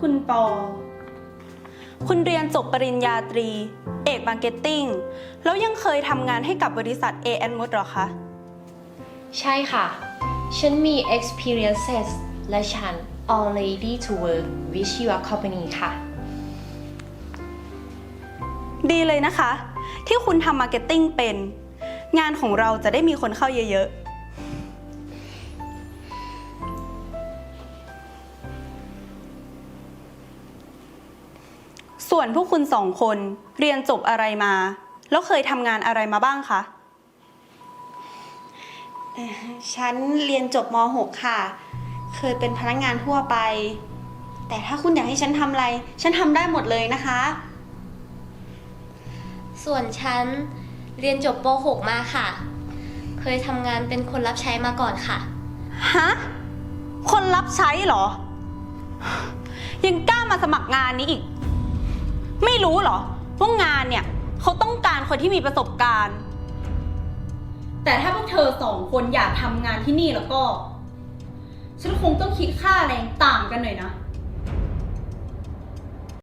คุณปอ คุณเรียนจบปริญญาตรี เอกมาร์เก็ตติ้ง แล้วยังเคยทำงานให้กับบริษัท a อ m o d หรอคะ ใช่ค่ะ ฉันมี experiences และฉัน all ready to work with your company ค่ะ ดีเลยนะคะ ที่คุณทำมาร์เก็ตติ้งเป็น งานของเราจะได้มีคนเข้าเยอะๆ ส่วนพวกคุณสองคนเรียนจบอะไรมา แล้วเคยทำงานอะไรมาบ้างคะ ฉันเรียนจบม .6 ค่ะ เคยเป็นพนักงานทั่วไป แต่ถ้าคุณอยากให้ฉันทำอะไร ฉันทำได้หมดเลยนะคะ ส่วนฉันเรียนจบป .6 มาค่ะ เคยทำงานเป็นคนรับใช้มาก่อนค่ะ ฮะ คนรับใช้เหรอ ยังกล้ามาสมัครงานนี้อีก ไม่รู้เหรอพวกงานเนี่ยเขาต้องการคนที่มีประสบการณ์ แต่ถ้าพวกเธอสองคนอยากทำงานที่นี่แล้วก็ ฉันคงต้องคิดค่าแรงต่างกันหน่อยนะ